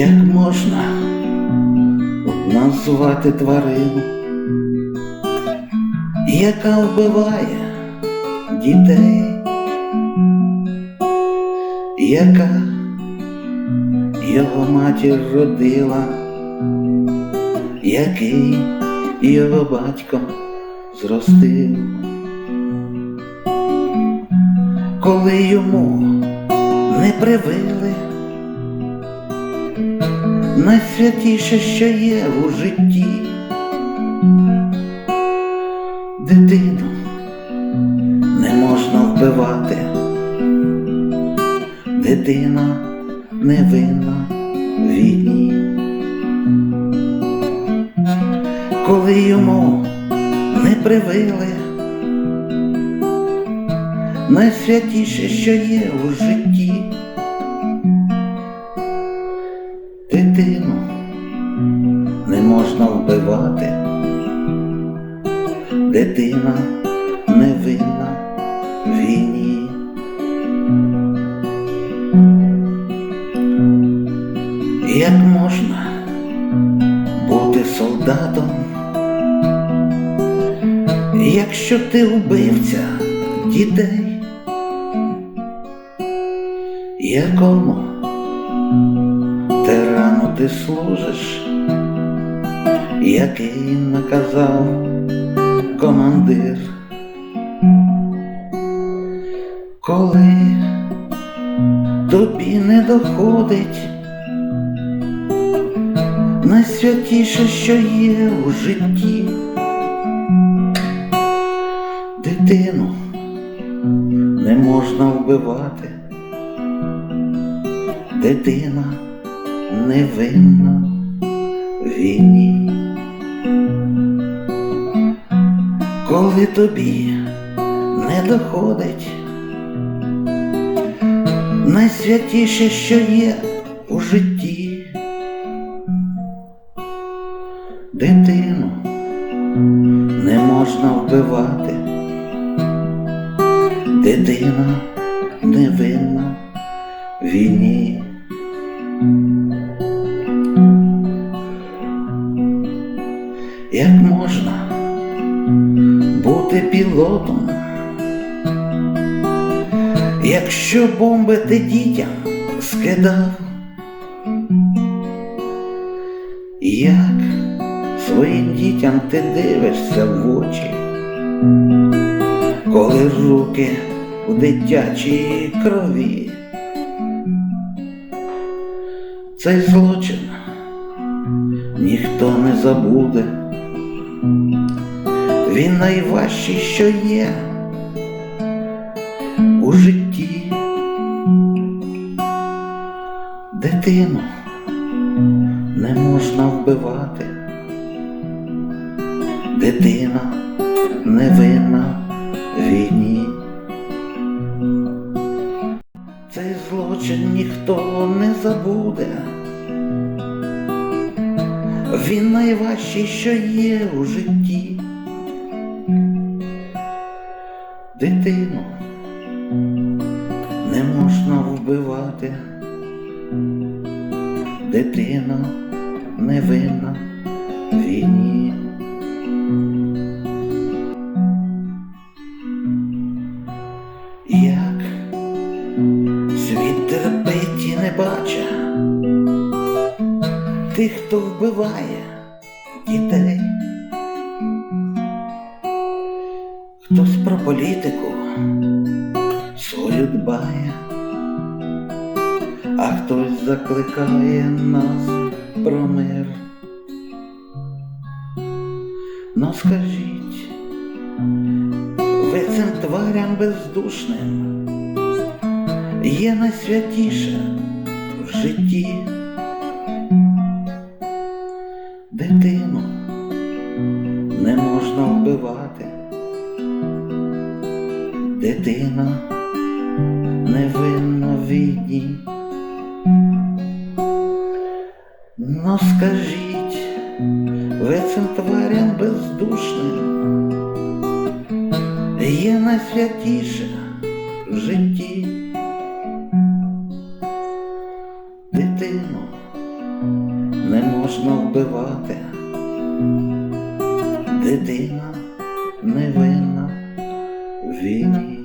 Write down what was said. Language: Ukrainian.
Як можна назвати тварину, яка вбиває дітей, яка його матір родила, який його батько зростив, коли йому не привили найсвятіше, що є у житті, дитину не можна вбивати, дитина невинна в війні. Коли йому не привили найсвятіше, що є у житті. Дитину не можна вбивати, дитина невинна в війні. Як можна бути солдатом, якщо ти вбивця дітей, якому ти служиш, який наказав командир, коли тобі не доходить найсвятіше, що є у житті, дитину не можна вбивати, дитина невинна в війні. Коли тобі не доходить найсвятіше, що є у житті, дитину не можна вбивати, дитина невинна війні. Можна бути пілотом, якщо бомби ти дітям скидав, як своїм дітям ти дивишся в очі, коли руки у дитячій крові, цей злочин ніхто не забуде. Він найважчий, що є у житті. Дитину не можна вбивати, дитина невинна в війні. Цей злочин ніхто не забуде. Він найважчий, що є у житті. Дитину не можна вбивати, дитина невинна в війні. Як тих, хто вбиває дітей. Хтось про політику свою дбає, а хтось закликає нас про мир. Ну скажіть, ви цим тварям бездушним є найсвятіше в житті. Не можна вбивати, дитина невинна в війні. Ну скажіть, ви цим тварям бездушним є найсвятіше в житті. Дитину не можна вбивати. Дитина невинна війні.